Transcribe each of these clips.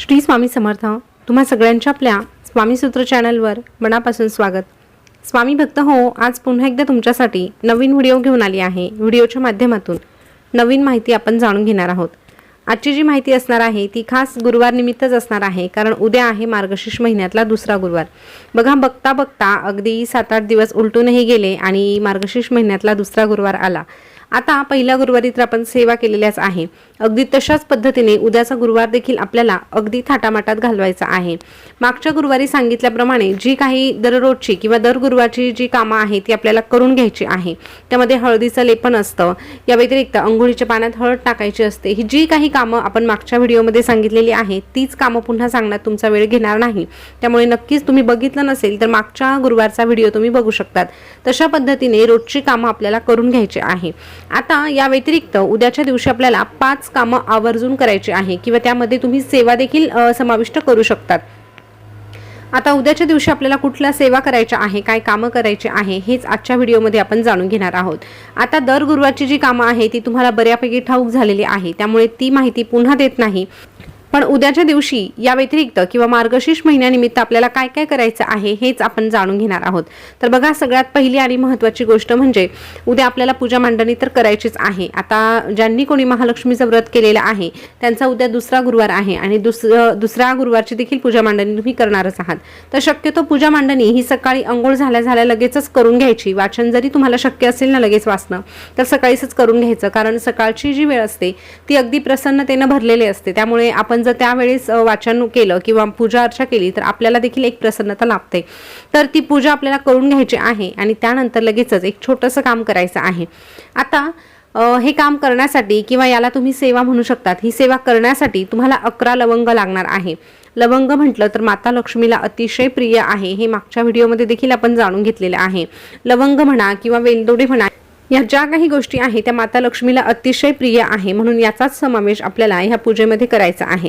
श्री स्वामी समर्थ तुम्हा सगळ्यांच्या आपल्या स्वामी सूत्र चॅनलवर मनापासून स्वागत. स्वामी भक्त हो आज पुन्हा एकदा तुमच्यासाठी नवीन व्हिडिओ घेऊन आली आहे. व्हिडिओच्या माध्यमातून नवीन माहिती आपण जाणून घेणार आहोत. आजची जी माहिती असणार आहे ती खास गुरुवार निमित्तच असणार आहे कारण उद्या आहे मार्गशीर्ष महिन्यातला दुसरा गुरुवार. बघा बघता बघता अगदी सात आठ दिवस उलटूनही गेले आणि मार्गशीर्ष महिन्यातला दुसरा गुरुवार आला. आता पहिल्या गुरुवारी तर आपण सेवा केलेल्याच आहे. अगदी तशाच पद्धतीने उद्याचा गुरुवार देखील आपल्याला अगदी थाटामाटात घालवायचा आहे. मागच्या गुरुवारी सांगितल्याप्रमाणे जी काही दररोजची किंवा दर गुरुवारची जी कामं आहेत ती आपल्याला करून घ्यायची आहे. त्यामध्ये हळदीचं लेपन असतं. या व्यतिरिक्त अंघोळीच्या पाण्यात हळद टाकायची असते. ही जी काही कामं आपण मागच्या व्हिडिओमध्ये सांगितलेली आहे तीच कामं पुन्हा सांगण्यात तुमचा वेळ घेणार नाही. त्यामुळे नक्कीच तुम्ही बघितलं नसेल तर मागच्या गुरुवारचा व्हिडिओ तुम्ही बघू शकतात. तशा पद्धतीने रोजची कामं आपल्याला करून घ्यायची आहे. आता या व्यतिरिक्त उद्याच्या दिवशी आपल्याला पाच कामं आवर्जून करायची आहे किंवा त्यामध्ये तुम्ही सेवा देखील समाविष्ट करू शकतात. आता उद्याच्या दिवशी आपल्याला कुठल्या सेवा करायच्या आहे काय कामं करायची आहे हेच आजच्या व्हिडिओमध्ये आपण जाणून घेणार आहोत. आता दर गुरुवारची जी कामं आहे ती तुम्हाला बऱ्यापैकी ठाऊक झालेली आहे त्यामुळे ती माहिती पुन्हा देत नाही. पण उद्याच्या दिवशी या व्यतिरिक्त किंवा मार्गशीर्ष महिन्यानिमित्त आपल्याला काय काय करायचं आहे हेच आपण जाणून घेणार आहोत. तर बघा सगळ्यात पहिली आणि महत्त्वाची गोष्ट म्हणजे उद्या आपल्याला पूजा मांडणी तर करायचीच आहे. आता ज्यांनी कोणी महालक्ष्मीचं व्रत केलेलं आहे त्यांचा उद्या दुसरा गुरुवार आहे आणि दुस दुसऱ्या गुरुवारची देखील पूजा मांडणी तुम्ही करणारच आहात. तर शक्यतो पूजा मांडणी ही सकाळी अंघोळ झाल्या झाल्या लगेचच करून घ्यायची. वाचन जरी तुम्हाला शक्य असेल ना लगेच वाचणं तर सकाळीच करून घ्यायचं. कारण सकाळची जी वेळ असते ती अगदी प्रसन्नतेनं भरलेली असते. त्यामुळे आपण जर त्यावेळेस वाचन केलं किंवा पूजा अर्चा केली तर आपल्याला देखील एक प्रसन्नता लाभते. तर ती पूजा आपल्याला करून घ्यायची आहे आणि त्यानंतर लगेचच एक छोटंसं काम करायचं आहे. आता हे काम करण्यासाठी किंवा याला तुम्ही सेवा म्हणू शकतात ही सेवा करण्यासाठी तुम्हाला अकरा लवंग लागणार आहे. लवंग म्हटलं तर माता लक्ष्मीला अतिशय प्रिय आहे हे मागच्या व्हिडिओमध्ये देखील आपण जाणून घेतलेलं आहे. लवंग म्हणा किंवा वेलदोडे म्हणा या ज्या काही गोष्टी आहेत त्या माता लक्ष्मीला अतिशय प्रिय आहे. म्हणून याचाच समावेश आपल्याला ह्या पूजेमध्ये करायचा आहे.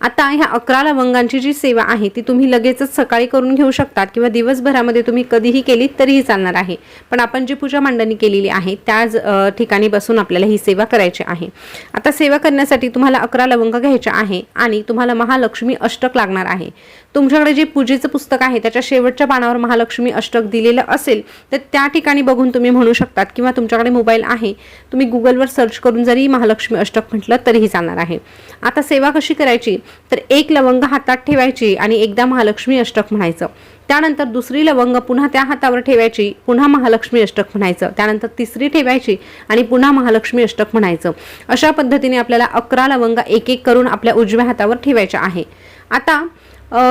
आता ह्या अकरा लवंगांची जी सेवा आहे ती तुम्ही लगेचच सकाळी करून घेऊ शकतात किंवा दिवसभरामध्ये तुम्ही कधीही केलीत तरीही चालणार आहे. पण आपण जी पूजा मांडणी केलेली आहे त्याच ठिकाणी बसून आपल्याला ही सेवा करायची आहे. आता सेवा करण्यासाठी तुम्हाला अकरा लवंग घ्यायच्या आहे आणि तुम्हाला महालक्ष्मी अष्टक लागणार आहे. तुमच्याकडे जे पूजेचं पुस्तक आहे त्याच्या शेवटच्या पानावर महालक्ष्मी अष्टक दिलेलं असेल तर त्या ठिकाणी बघून तुम्ही म्हणू शकतात किंवा तुमच्याकडे मोबाईल आहे तुम्ही गुगलवर सर्च करून जरी महालक्ष्मी अष्टक म्हटलं तरीही चालणार आहे. आता सेवा कशी करायची? तर एक लवंग हातात ठेवायची आणि एकदा महालक्ष्मी अष्टक म्हणायचं. त्यानंतर दुसरी लवंग पुन्हा त्या हातावर ठेवायची पुन्हा महालक्ष्मी अष्टक म्हणायचं. त्यानंतर तिसरी ठेवायची आणि पुन्हा महालक्ष्मी अष्टक म्हणायचं. अशा पद्धतीने आपल्याला अकरा लवंग एक एक करून आपल्या उजव्या हातावर ठेवायच्या आहे. आता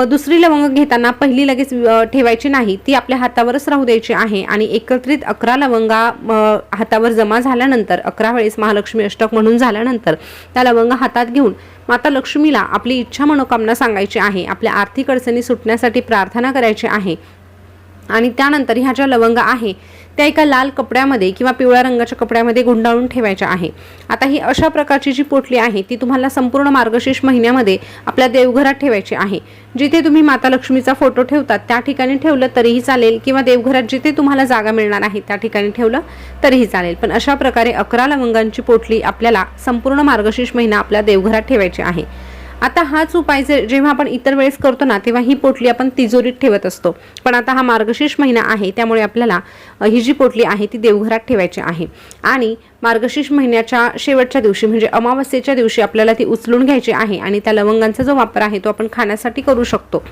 दुसरी लवंग घेताना पहिली लगेच ठेवायची नाही. ती आपल्या हातावरच राहू द्यायची आहे आणि एकत्रित अकरा लवंगा हातावर जमा झाल्यानंतर अकरा वेळेस महालक्ष्मी अष्टक म्हणून झाल्यानंतर त्या लवंग हातात घेऊन माता लक्ष्मीला आपली इच्छा मनोकामना सांगायची आहे. आपल्या आर्थिक अडचणी सुटण्यासाठी प्रार्थना करायची आहे. आणि त्यानंतर ह्या ज्या लवंग आहे त्या एका लाल कपड्यामध्ये किंवा पिवळ्या रंगाच्या कपड्यामध्ये गुंडाळून ठेवायच्या आहे. आता ही अशा प्रकारची जी पोटली आहे ती तुम्हाला संपूर्ण मार्गशीर्ष महिन्यामध्ये आपल्या देवघरात ठेवायची आहे. जिथे तुम्ही माता लक्ष्मीचा फोटो ठेवतात त्या ठिकाणी ठेवलं तरीही चालेल किंवा देवघरात जिथे तुम्हाला जागा मिळणार आहे त्या ठिकाणी ठेवलं तरीही चालेल. पण अशा प्रकारे अकरा लवंगांची पोटली आपल्याला संपूर्ण मार्गशीर्ष महिना आपल्या देवघरात ठेवायची आहे. आता हाच उपाय जेव्हा आपण इतर वेळेस करतो ना तेव्हा ही पोटली आपण तिजोरीत ठेवत असतो. पण आता हा मार्गशीर्ष महिना आहे त्यामुळे आपल्याला ही जी पोटली आहे ती देवघरात ठेवायची आहे. आणि मार्गशीर्ष महिन्याच्या शेवटच्या दिवशी म्हणजे अमावस्येच्या दिवशी आपल्याला ती उचलून घ्यायची आहे आणि त्या लवंगांचा जो वापर आहे तो आपण खाण्यासाठी करू शकतो.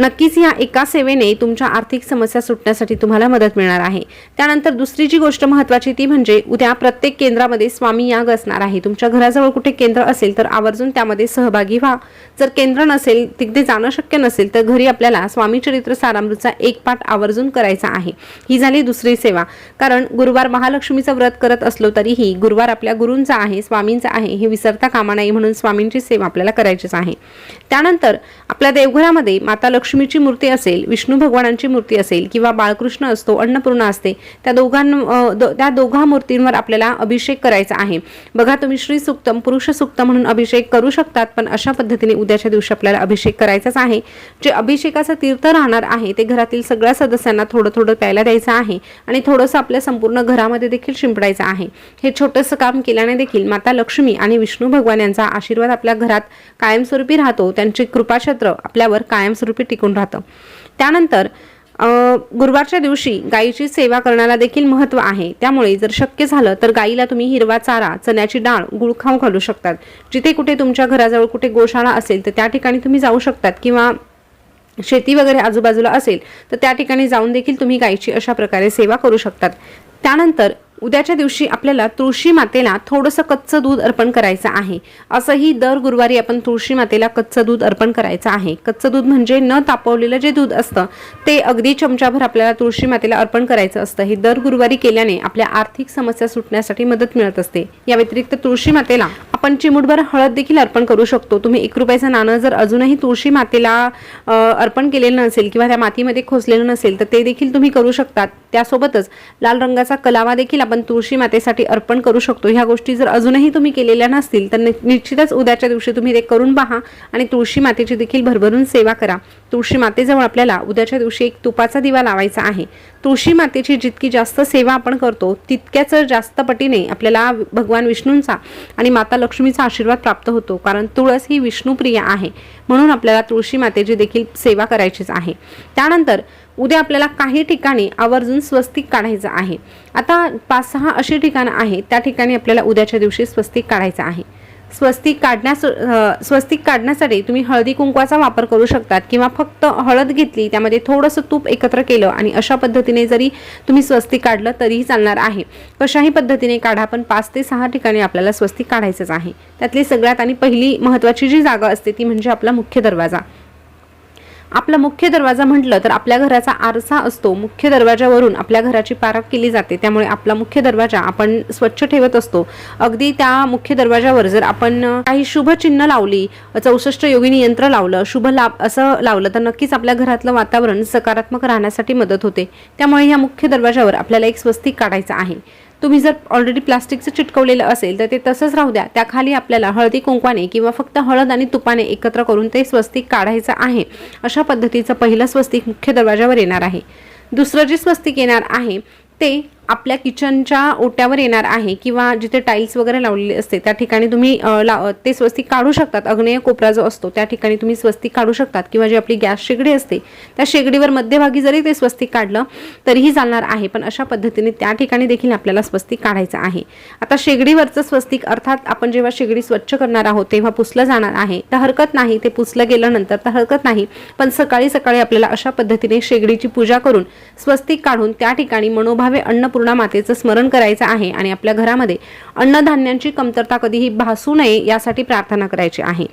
नक्कीच या एका सेवेने तुमच्या आर्थिक समस्या सुटण्यासाठी तुम्हाला मदत मिळणार आहे. त्यानंतर दुसरी जी गोष्ट महत्त्वाची ती म्हणजे उद्या प्रत्येक केंद्रामध्ये स्वामी याग असणार आहे. तुमच्या घराजवळ कुठे केंद्र असेल तर आवर्जून त्यामध्ये सहभागी व्हा. जर केंद्र नसेल तिथे जाणं शक्य नसेल तर घरी आपल्याला स्वामी चरित्र सारामृतचा एक पाठ आवर्जून करायचा आहे. ही झाली दुसरी सेवा. कारण गुरुवार महालक्ष्मीचं व्रत करत असलो तरीही गुरुवार आपल्या गुरूंचा आहे स्वामींचा आहे हे विसरता कामा नाही म्हणून स्वामींची सेवा आपल्याला करायचीच आहे. त्यानंतर आपल्या देवघरामध्ये माता लक्ष्मी लक्ष्मीची मूर्ती असेल विष्णू भगवानांची मूर्ती असेल किंवा बाळकृष्ण असतो अन्नपूर्णा असते त्या दोघां त्या दोघा मूर्तींवर आपल्याला अभिषेक करायचा आहे. बघा तुम्ही श्री सुक्तम पुरुष सुक्त म्हणून अभिषेक करू शकतात पण अशा पद्धतीने उद्याच्या दिवशी आपल्याला अभिषेक करायचाच आहे. जे अभिषेकाचं तीर्थ राहणार आहे ते घरातील सगळ्या सदस्यांना थोडं थोडं प्यायला द्यायचं आहे आणि थोडंसं आपल्या संपूर्ण घरामध्ये देखील शिंपडायचं आहे. हे छोटंसं काम केल्याने देखील माता लक्ष्मी आणि विष्णू भगवान यांचा आशीर्वाद आपल्या घरात कायमस्वरूपी राहतो. त्यांचे कृपाक्षत्र आपल्यावर कायमस्वरूपी टिकून राहतं. त्यानंतर गुरुवारच्या दिवशी गायीची सेवा करण्याला देखील महत्त्व आहे. त्यामुळे जर शक्य झालं तर गायीला तुम्ही हिरवा चारा चण्याची डाळ गुळ खाऊ घालू शकतात. जिथे कुठे तुमच्या घराजवळ कुठे गोशाळा असेल तर त्या ठिकाणी तुम्ही जाऊ शकतात किंवा शेती वगैरे आजूबाजूला असेल तर त्या ठिकाणी जाऊन देखील तुम्ही गायीची अशा प्रकारे सेवा करू शकतात. त्यानंतर उद्याच्या दिवशी आपल्याला तुळशी मातेला थोडंसं कच्चं दूध अर्पण करायचं आहे. असंही दर गुरुवारी आपण तुळशी मातेला कच्चं दूध अर्पण करायचं आहे. कच्चं दूध म्हणजे न तापवलेलं जे दूध असतं ते अगदी चमचाभर आपल्याला तुळशी मातेला अर्पण करायचं असतं. हे दर गुरुवारी केल्याने आपल्या आर्थिक समस्या सुटण्यासाठी मदत मिळत असते. या व्यतिरिक्त तुळशी मातेला आपण चिमूटभर हळद देखील अर्पण करू शकतो. तुम्ही एक रुपयाचं नाणं जर अजूनही तुळशी मातेला अर्पण केलेलं नसेल किंवा त्या मातीमध्ये खोसलेलं नसेल तर ते देखील तुम्ही करू शकतात. त्यासोबतच लाल रंगाचा कलावा देखील आपण तुळशी मातेसाठी अर्पण करू शकतो. ह्या गोष्टी जर अजूनही तुम्ही केलेल्या नसतील तर निश्चितच उद्याच्या दिवशी तुम्ही ते करून पहा आणि तुळशी मातेची देखील भरभरून सेवा करा. तुळशी मातेजवळ आपल्याला उद्याच्या दिवशी एक तुपाचा दिवा लावायचा आहे. तुळशी मातेची जितकी जास्त सेवा आपण करतो तितक्याच जास्त पटीने आपल्याला भगवान विष्णूंचा आणि माता लक्ष्मीचा आशीर्वाद प्राप्त होतो कारण तुळस ही विष्णुप्रिय आहे. म्हणून आपल्याला तुळशी मातेची देखील सेवा करायचीच आहे. त्यानंतर उद्या आपल्याला काही ठिकाणी आवर्जून स्वस्तिक काढायचं आहे. आता पाच सहा अशी ठिकाणं आहेत त्या ठिकाणी आपल्याला उद्याच्या दिवशी स्वस्तिक काढायचं आहे. स्वस्तिक काढण्यास स्वस्तिक काढण्यासाठी तुम्ही हळदी कुंकवाचा वापर करू शकतात किंवा फक्त हळद घेतली त्यामध्ये थोडंसं तूप एकत्र केलं आणि अशा पद्धतीने जरी तुम्ही स्वस्तिक काढलं तरीही चालणार आहे. कशाही पद्धतीने काढा पण पाच ते सहा ठिकाणी आपल्याला स्वस्तिक काढायचंच आहे. त्यातली सगळ्यात आणि पहिली महत्त्वाची जी जागा असते ती म्हणजे आपला मुख्य दरवाजा. आपला मुख्य दरवाजा म्हटलं तर आपल्या घराचा आरसा असतो. मुख्य दरवाजावरून आपल्या घराची पारख केली जाते. त्यामुळे आपला मुख्य दरवाजा आपण स्वच्छ ठेवत असतो. अगदी त्या मुख्य दरवाजावर जर आपण काही शुभ चिन्ह लावली चौसष्ट योगिनी यंत्र लावलं शुभ लाभ असं लावलं तर नक्कीच आपल्या घरातलं वातावरण सकारात्मक राहण्यासाठी मदत होते. त्यामुळे या मुख्य दरवाजावर आपल्याला एक स्वस्तिक काढायचं आहे. तुम्ही जर ऑलरेडी प्लास्टिकचं चिटकवलेलं असेल तर ते तसंच राहू द्या. त्याखाली आपल्याला हळदी कुंकवाने किंवा फक्त हळद आणि तुपाने एकत्र करून ते स्वस्तिक काढायचं आहे. अशा पद्धतीचं पहिलं स्वस्तिक मुख्य दरवाजावर येणार आहे. दुसरं जे स्वस्तिक येणार आहे ते आपल्या किचनच्या ओट्यावर येणार आहे किंवा जिथे टाईल्स वगैरे लावलेले असते त्या ठिकाणी तुम्ही लाव ला ते स्वस्तिक काढू शकतात. अग्नेय कोपरा जो असतो त्या ठिकाणी तुम्ही स्वस्तिक काढू शकतात. किंवा जी आपली गॅस शेगडी असते त्या शेगडीवर मध्यभागी जरी ते स्वस्तिक काढलं तरीही चालणार आहे. पण अशा पद्धतीने त्या ठिकाणी देखील आपल्याला स्वस्तिक काढायचं आहे. आता शेगडीवरचं स्वस्तिक अर्थात आपण जेव्हा शेगडी स्वच्छ करणार आहोत तेव्हा पुसलं जाणार आहे. तर हरकत नाही ते पुसलं गेल्यानंतर तर हरकत नाही. पण सकाळी सकाळी आपल्याला अशा पद्धतीने शेगडीची पूजा करून स्वस्तिक काढून त्या ठिकाणी मनोभावे अन्न अन्नपूर्णा मातेचं स्मरण करायचं आहे आणि आपल्या घरामध्ये अन्नधान्यांची कमतरता कधीही भासू नये यासाठी प्रार्थना करायची आहे.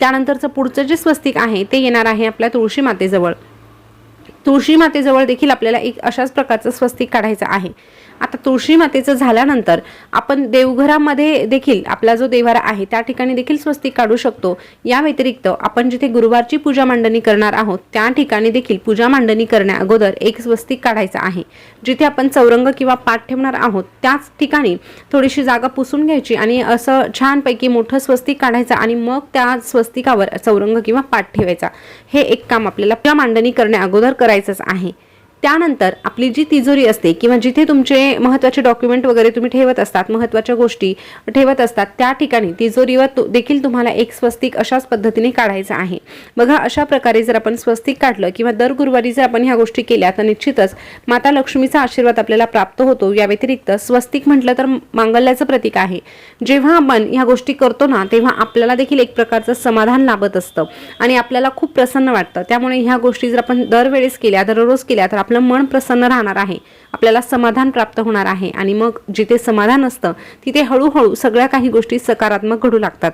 त्यानंतरचं पुढचं जे स्वस्तिक आहे ते येणार आहे आपल्या तुळशी मातेजवळ. तुळशी मातेजवळ देखील आपल्याला एक अशाच प्रकारचं स्वस्तिक काढायचं आहे. आता तुळशी मातेचं झाल्यानंतर आपण देवघरामध्ये देखील आपला जो देवारा आहे त्या ठिकाणी देखील स्वस्तिक काढू शकतो. या व्यतिरिक्त आपण जिथे गुरुवारची पूजा मांडणी करणार आहोत त्या ठिकाणी देखील पूजा मांडणी करण्या अगोदर एक स्वस्तिक काढायचं आहे. जिथे आपण चौरंग किंवा पाठ ठेवणार आहोत त्याच ठिकाणी थोडीशी जागा पुसून घ्यायची आणि असं छानपैकी मोठं स्वस्तिक काढायचं आणि मग त्या स्वस्तिकावर चौरंग किंवा पाठ ठेवायचा. हे एक काम आपल्याला पूजा मांडणी करण्या अगोदर करायचंच आहे. त्यानंतर आपली जी तिजोरी असते किंवा जिथे तुमचे महत्त्वाचे डॉक्युमेंट वगैरे तुम्ही ठेवत असतात महत्त्वाच्या गोष्टी ठेवत असतात त्या ठिकाणी तिजोरीवर तु- देखील तुम्हाला एक स्वस्तिक अशाच पद्धतीने काढायचं आहे. बघा अशा प्रकारे जर आपण स्वस्तिक काढलं किंवा दर गुरुवारी जर आपण ह्या गोष्टी केल्या तर निश्चितच माता लक्ष्मीचा आशीर्वाद आपल्याला प्राप्त होतो. या व्यतिरिक्त स्वस्तिक म्हटलं तर मांगल्याचं प्रतीक आहे. जेव्हा आपण ह्या गोष्टी करतो ना तेव्हा आपल्याला देखील एक प्रकारचं समाधान लाभत असतं आणि आपल्याला खूप प्रसन्न वाटतं. त्यामुळे ह्या गोष्टी जर आपण दरवेळेस केल्या दररोज केल्या तर आपलं मन प्रसन्न राहणार आहे. आपल्याला समाधान प्राप्त होणार आहे आणि मग जिथे समाधान असतं तिथे हळूहळू सगळ्या काही गोष्टी सकारात्मक घडू लागतात.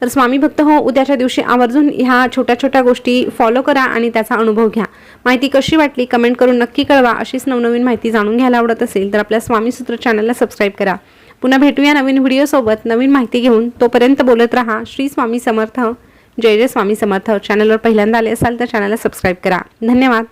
तर स्वामी भक्त हो उद्याच्या दिवशी आवर्जून ह्या छोट्या छोट्या गोष्टी फॉलो करा आणि त्याचा अनुभव घ्या. माहिती कशी वाटली कमेंट करून नक्की कळवा. अशीच नवनवीन माहिती जाणून घ्यायला आवडत असेल तर आपल्या स्वामी सूत्र चॅनलला सबस्क्राईब करा. पुन्हा भेटूया नवीन व्हिडिओसोबत नवीन माहिती घेऊन तोपर्यंत बोलत राहा. श्री स्वामी समर्थ. जय जय स्वामी समर्थ. चॅनलवर पहिल्यांदा आले असाल तर चॅनलला सबस्क्राईब करा. धन्यवाद.